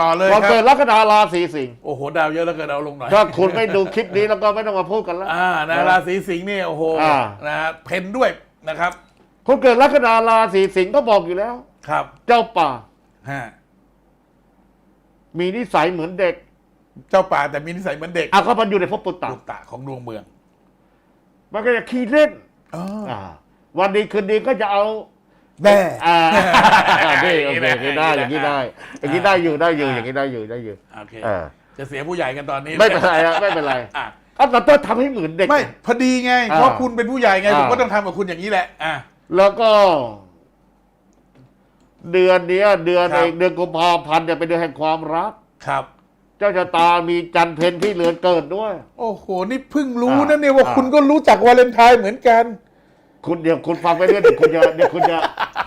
ต่อเลยวันครัเกิดบลัคนาราศีสิงห์โอ้โหดาวเยอะแล้วเกินเอาลงหน่อยถ้าคุณไม่ดูคลิปนี้แล้วก็ไม่ต้องมาพูดกันแล้ว อ่านะราศีสิงห์นี่โอ้โหอ่า นะฮะเพนด้วยนะครับคนเกิดลัคนาราศีสิงห์ก็บอกอยู่แล้ว ครับเจ้าป่า ฮะมีนิสัยเหมือนเด็กเจ้าป่าแต่มีนิสัยเหมือนเด็กอะเขาพันอยู่ในภพปุตตะลูกตะของดวงเมืองมันก็จะขี้เล่นอ๋ออ่าวันดีคืนดีก็จะเอา แม่อ่านี่โอเคอย่างนี้ได้อย่างนี้ได้ อย่างนี้ได้อยู่ได้อยู่อย่างนี้ได้อยู่ได้อยู่โอเคเออจะเสียผู้ใหญ่กันตอนนี้ ไม่เป็นไรอะไม่เป็นไรอะอะเราต้องทำให้เหมือนเด็ก ไม่พอดีไงอ่าเพราะคุณเป็นผู้ใหญ่ไงอ่า ผมก็ต้องทำกับคุณอย่างนี้แหละอะ แล้วก็ เดือนเนี้ย เดือนครับ เองเดือนกุมภาพันธ์เนี่ยเป็นเดือนแห่งความรัก ครับ เจ้าชะตามีจันทร์เพนที่เรือนเกิดด้วย โอ้โหนี่เพิ่งรู้อ่านะเนี่ยว่าอ่า คุณก็รู้จักวาเลนไทน์เหมือนกัน คุณเดี๋ยวคุณฟังไปเรื่อยเดี๋ยวคุณจะเดี๋ยวคุณจะ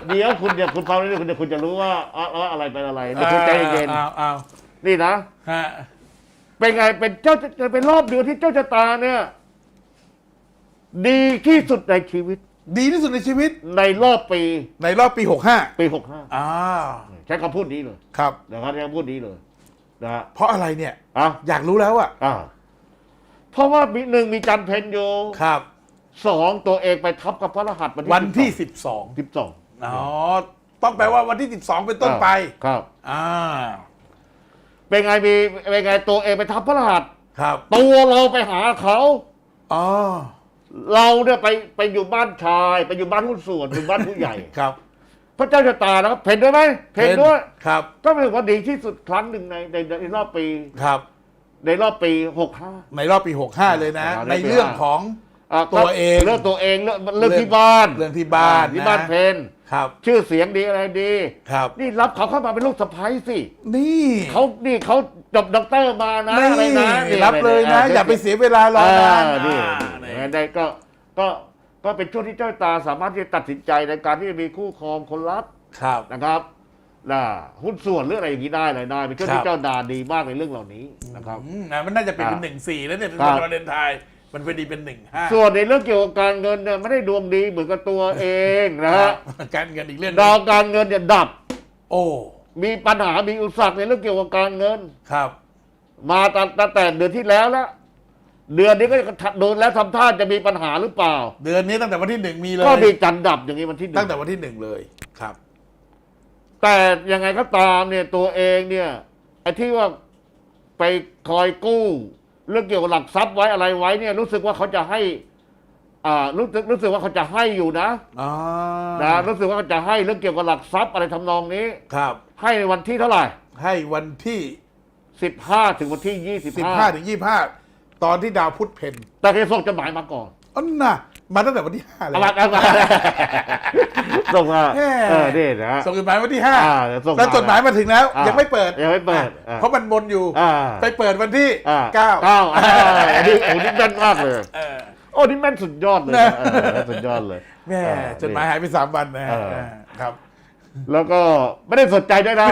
เดี๋ยวคุณเดี๋ยวคุณฟังไปเรื่อยคุณเดี๋ยวคุณจะรู้ว่าอ๋ออ๋ออะไรเป็นอะไรเดี๋ยวคุณใจเย็นอ้าวอ้าวๆนี่นะฮะเป็นไงเป็นเจ้าจะเป็นรอบเดือนที่เจ้าชะตาเนี่ย ดีที่สุดในชีวิต ดีที่สุดในชีวิต ในรอบปี ในรอบปีหกห้าปีหกห้าอ้าวใช้คำพูดนี้เลยครับนะครับใช้คำพูดนี้เลยนะฮะเพราะอะไรเนี่ยอะอยากรู้แล้วอะอ่าเพราะว่ามีหนึ่งมีจันทร์เพนอยู่ครับ สองตัวเองไปทับกับพระรหัสวันที่สิบสองสิบสองอ๋อ ต้องแปลว่าวันที่สิบสองเป็นต้นไป ครับ อ่า เป็นไงมีเป็นไงตัวเองไปทับพระรหัส ครับ ตัวเราไปหาเขา อ๋อ เราเนี่ยไปไปอยู่บ้านชาย ไปอยู่บ้านหุ้นส่วนอยู่บ้านผู้ใหญ่ ครับ พระเจ้าชะตานะครับเพนด้วยไหมเพนด้วยครับ ก็เป็นว่าดีที่สุดครั้งหนึ่งในในในรอบปี ครับ ในรอบปีหกห้า ในรอบปีหกห้าเลยนะอ่าในในปีเรื่องห้าของ อะตัวเองเรื่องตัวเองเรื่องเรื่องที่บ้านเรื่องที่บ้านอ่ที่บ้านนะ เพนครับ ชื่อเสียงดีอะไรดี ครับ นี่รับเขาเข้ามาเป็นลูกสะใภ้สินี่เขานี่เขาจบด็อกเตอร์มานะนี่อะไรนะนี่รับเลยนะ อย่าไปเสียเวลารอนานอ่นี่อ่านี่ได้ก็ก็ก็เป็นช่วงที่เจ้าตาสามารถที่จะตัดสินใจในการที่จะมีคู่ครองคนรัก ครับ นะครับนะหุ้นส่วนหรืออะไรอย่างนี้ได้เลยได้เป็นช่วงครัที่บ เจ้าดาดีมากในเรื่องเหล่านี้นะครับ อืมนะมันน่าจะเป็นครับหนึ่งสี่แล้วเนี่ยเป็นครับวาเลนไทน์ มันพอดีเป็นหนึ่งห้าส่วนในเรื่องเกี่ยวกับการเงินเนี่ยไม่ได้ดวงดีเหมือนกับตัวเองนะฮะการเงินอีกเรื่องหดาวนึ่งการเงินเนี่ยดับ โอ้มีปัญหามีอุปสรรคในเรื่องเกี่ยวกับการเงินครับ มาตั้งตั้งแต่เดือนที่แล้วแล้วเดือนนี้ก็โดนแล้วทำท่าจะมีปัญหาหรือเปล่า เดือนนี้ตั้งแต่วันที่หนึ่งมีเลยก็มีจันทร์ดับอย่างนี้วันที่หนึ่ตั้งงแต่วันที่หนึ่งเลยครับ แต่ยังไงก็ตามเนี่ยตัวเองเนี่ยไอ้ที่ว่าไปคอยกู้ เรื่องเกี่ยวกับหลักทรัพย์ไว้อะไรไว้เนี่ย รู้สึกว่าเขาจะให้ อ่ารู้สึกรู้สึกว่าเขาจะให้อยู่นะอ๋อนะรู้สึกว่าเขาจะให้เรื่องเกี่ยวกับหลักทรัพย์อะไรทำนองนี้ ครับ ให้ในวันที่เท่าไหร่ให้วันที่ สิบห้าถึงวันที่ยี่สิบสิบห้าห้าถึงยี่ห้าตอนที่ดาวพุธเพนแต่แกส่งจดหมายมาก่อนอ๋อน่ะ มาตั้งแต่วันที่ห้าเลยเอามาเอามาส่งมาแหม่ เออนี่นะส่งจดหมายวันที่ห้าอ่าส่งมาแล้วจดหมายมาถึงแล้ว อ่ายัยังไม่เปิด ยังไม่เปิดอะอ่าเพราะมันบนอยู่ อ่าไปเปิดวันที่อ่าเก้าเก้าอ่าอันนี้โอ้นี่แม่นมากเลยเออ โอ้นี่แม่นสุดยอดเลยนะนะ เออสุดยอดเลย แม่เออจดหมายหายไปสามวันนะฮะเอออ่าครับแล้วก็ไม่ได้สนใจด้วยนะ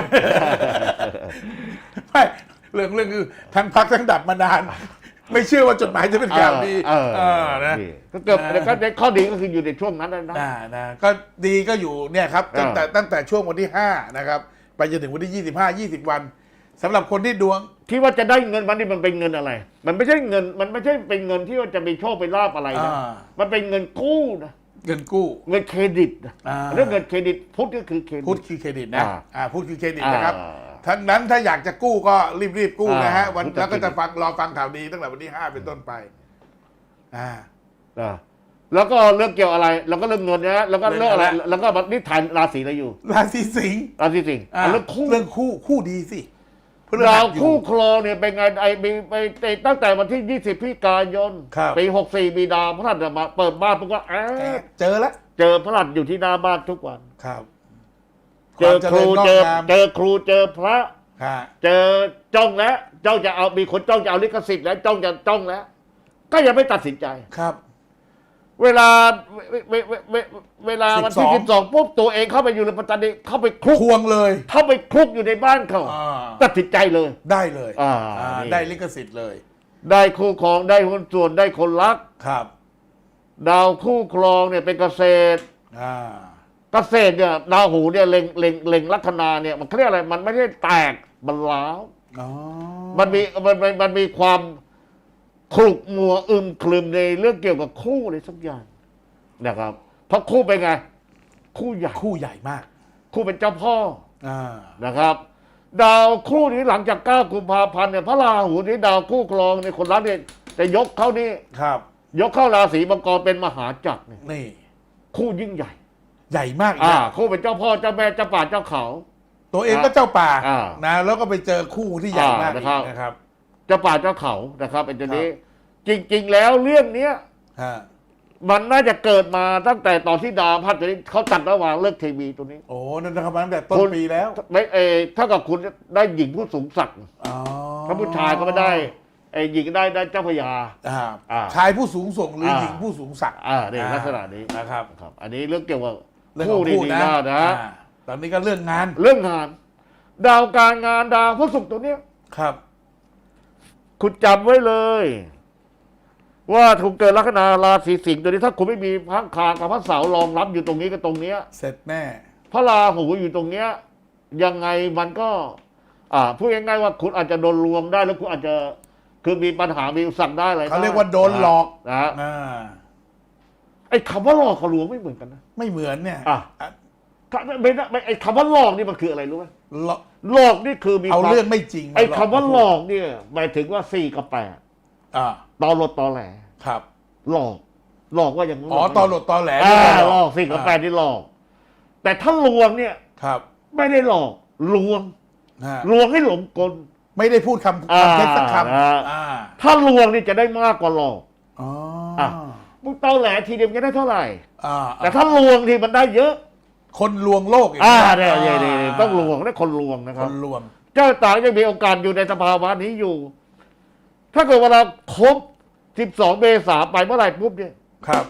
ไม่เรื่องเรื่องคือทั้งพักทั้งดับมานาน ไม่เชื่อว่าจดหมายจะเป็นข่าวดีเออเออนะ นี่ก็เกือบนะแต่ก็ในข้อดีก็คืออยู่ในช่วงนั้นนะ อ่านะก็ดีก็อยู่เนี่ยครับตั้งแต่เออตั้งแต่ช่วงวันที่ห้านะครับ ไปจนถึงวันที่ยี่สิบห้ายี่สิบวันสำหรับคนที่ดวง ที่ว่าจะได้เงินมันนี่มันเป็นเงินอะไร มันไม่ใช่เงิน มันไม่ใช่เป็นเงินที่ว่าจะมีโชคไปลาบอะไรนะ อ่า มันเป็นเงินกู้นะ เงินกู้ เงินเครดิตนะอ่า เรื่องเงินเครดิตพุทธก็คือเครดิต พูดคือเครดิตนะอ่า อ่าพูดคือเครดิตนะครับ อ่า ทั้งนั้นถ้าอยากจะกู้ก็รีบรีบๆกู้นะฮะอ่าวันพูดแล้วก็เครดิตจะฟังรอฟังข่าวดีตั้งแต่วันที่ห้าเป็นต้นไป อ่า อ่าแล้วก็เรื่องเกี่ยวอะไร แล้วก็เรื่องเงินนะแล้วก็เรื่เรื่อองงอะไรอะไร แล้วก็นี่ถ่ายราศีอะไรอยู่ราศีสิงห์ราศีสิงห์อ่าอะเรื่องคู่เรื่องคู่คู่ดีสิพฤหัดาสวอยู่ คู่ครองเนี่ยเป็นไงไอ้มีไปไปตั้งแต่วันที่ 20พฤศจิกายนครับ ปี 64 มีดาวพระราชมาเปิดบ้านปุ๊บก็แอ๊ะเจอแล้วเจอพระราชอยู่ที่หน้าบ้านทุกวัน ครับ เจอครูวามเจริอญงอกงามเจอครูเจอพระฮะเจอจ้องแล้วจ้องจะเอามีคนจ้องจะเอาลิขสิทธิ์แล้วจ้องจะจ้องแล้ว ก็ยังไม่ตัดสินใจครับ เวลาเวเวเวเวเวลาวันที่12สิบสองปุ๊บตัวเองเข้าไปอยู่ในปัตตานีเข้าไปคลุกควงเลย เข้าไปคลุกอยู่ในบ้านเขาอ่าตัดสินใจเลย ได้เลยอ่าอ่านี่ได้ลิขสิทธิ์เลย ได้คู่ครองได้หุ้นส่วนได้คนรักครับ ดาวคู่ครองเนี่ยเป็นเกษตรอ่า เกษตรเนี่ยดาวหูเนี่ยเล็งเล็งเล็งลัคนาเนี่ยมันเขาเรียกอะไรมันไม่ได้แตกมันล้าวอ๋อมันมีมันมันมันมีความคลุกมัวอึมครึมในเรื่องเกี่ยวกับคู่อะไรสักอย่างนะครับ เพราะคู่เป็นไง คู่ใหญ่คู่ใหญ่มากคู่เป็นเจ้าพ่ออ่านะครับ ดาวคู่นี้หลังจากเก้ากุมภาพันธ์เนี่ยพระราหูนี่ดาวคู่ครองในยคนรักเนี่ยจะยกเข้านี่ครับ ยกเข้าราศีมังกรเป็นมหาจักรเนี่ยนี่คู่ยิ่งใหญ่ ใหญ่มากอีกอ่านะคู่เป็นเจ้าพ่อเจ้าแม่เจ้าป่าเจ้าเขา ตัวเองก็เจ้าป่าอ่านะแล้วก็ไปเจอคู่ที่ใหญ่มากอ่าอีนะครับกนะครับเจ้าป่าเจ้าเขานะครับเป็นตัวนี้ จริง ๆ แล้วเรื่องเนี้ย ฮะมันน่าจะเกิดมาตั้งแต่ตอนที่ดาวพัดตัวนี้เขาตัดระหว่างเลิกทีวีตัวนี้ โอ้นั่นนะครับมาตั้งแต่ต้นคุณ ปีแล้วไม่เออถ้ากับคุณได้หญิงผู้สูงศักดิ์อ๋อถ้าผู้ชายก็ไม่ได้ไอ้หญิงได้ได้เจ้าพระยา อ่าอ่าชายผู้สูงส่งหรืออา หญิงผู้สูงศักดิ์อ่าเนี่ยอ่าลักษณะนี้นะครับ ครับ อันนี้เรื่องเกี่ยวกับ เรื่องของดีคู่ดีนะนะนะอ่าตอนนี้ก็เรื่องงานเรื่องงาน ดาวการงานดาวพระศุกร์ตัวเนี้ย ครับ คุณจำไว้เลย ว่าถูกเกิดลัคนาราศีสิงห์ตัวนี้ถ้าคุณไม่มีพระคางกับพระเสารองรับอยู่ตรงนี้กับตรงเนี้ย เสร็จแน่ พระราหูอยู่ตรงเนี้ย ยังไงมันก็ อ่าพูดง่ายๆว่าคุณอาจจะโดนลวงได้แล้วคุณอาจจะคือมีปัญหามีอุปสั่งได้อะไรเขาเรียกว่าโดนหลอก นะฮะ อ่า ไอ้คำว่าหลอกกับลวงไม่เหมือนกันนะ ไม่เหมือนเนี่ยอะอะถ้าไม่ไม่ไม่ไอ้คำว่าหลอกนี่มันคืออะไรรู้ไหมหลอกหลอกนี่คือมีเอาควมเรื่องไม่จริงมไอ้ลกคำว่าหลอกเนี่ยหมายถึงว่าสี่กับแปดอ่าตอหลดตอแหล ครับหลอก หลอกว่าอย่างอ๋อตอนหลดตอนแหลอ่าด้วยหลอกสี่กับแปดนี่หลอก แต่ถ้าลวงเนี่ย ครับไม่ได้หลอกลวง ฮะลวงให้หลงกล ไม่ได้พูดคำอ่าคำเท็จสักคอ่าำอ่าถ้าลวงนี่จะได้มากกว่าหลอก อ๋ออะ มึงตอแหลทีเดียวจะได้เท่าไหร่ อ่าแต่ถ้าลวงทีมันได้เยอะคนลวงโลกอีกอ่านะเนี่ยเนี่ยเนี่ยเนี่ยต้องลวงได้คนลวงนะคครับนลวง เจ้าต่างยังมีโอกาสอยู่ในสภาวะนี้อยู่ ถ้าเกิดเวลาครบ 12 เมษาไปเมื่อไหร่ปุ๊บเนี่ย ครับ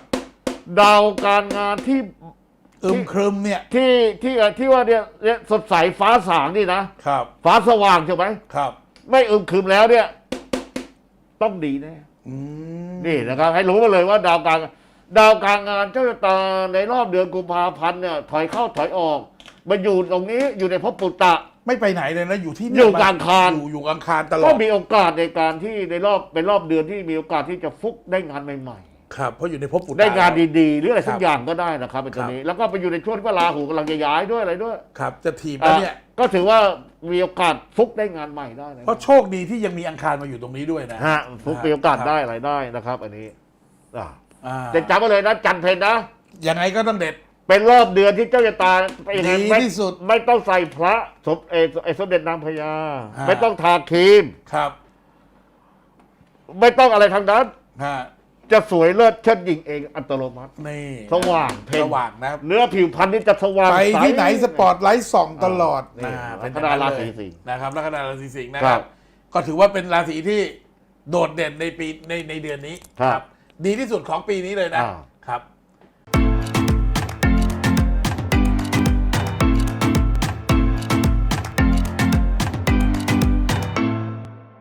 ดาวการงานที่อึมครึมเนี่ย ที่ที่เอ่อที่ว่าเนี่ยเนี่ยสดใสฟ้าสางนี่นะครับ ฟ้าสว่างใช่ไหมครับ ไม่อึมครึมแล้วเนี่ย ต้องดีแน่อืม นี่นะครับให้รู้มาเลยว่าดาวการดาวการงานเจ้าชะตาในรอบเดือนกุมภาพันธ์เนี่ยถอยเข้าถอยออกมาอยู่ตรงนี้อยู่ในภพปุตตะ ไม่ไปไหนเลยนะอยู่ที่เนี่อยู่กลางคาน อยู่อยู่กลางคานตลอก็ดมีโอกาสในการที่ในรอบเป็นรอบเดือนที่มีโอกาสที่จะฟุกได้งานใหม่ ครับเพราะอยู่ในภพปุตๆตะได้งานแล้วดีๆหรืออะไรสัคกรับอย่างก็ได้นะครับเป็นตัวนี้ แล้วก็ไปอยู่ในช่วงที่พระราหูกำลังจะย้ายด้วยอะไรด้วย ครับ จะถีบแล้วเนี่ยอะก็ถือว่ามีโอกาสฟุกได้งานใหม่ได้นะเพราะโชคดีที่ยังมีอังคารมาอยู่ตรงนี้ด้วยนะฮะฟุกมีโอกาสได้อะไรได้นะครับ อันนี้อะอ่าจะจำไว้เลยนะจันเพนนะยังไงก็ต้องเด็ดเป็นรอบเดือนที่เจ้าชะตาไปยังไงดีไม่ที่สุดไม่ต้องใส่พระสมเออไอ้สมเด็จนางพญาฮะไม่ต้องทาครีมครับ ไม่ต้องอะไรทางนั้นฮะ จะสวยเลิศเชิดหญิงเองอัตโนมัติ นี่สว่างเพ่ง สว่างนะครับ เนื้อผิวพรรณนี่จะสว่างไปใส ที่ไหนสปอตไลท์ส่องตลอดนี่ นะลัเป็นคอย่นารางศีเลยสิงห์นะครับลัคนาราศีสิงห์นะคครัรับ บ ก็ถือว่าเป็นราศีที่โดดเด่นในปีในในเดือนนี้ครับดีที่สุดของปีนี้เลยนะ อ่า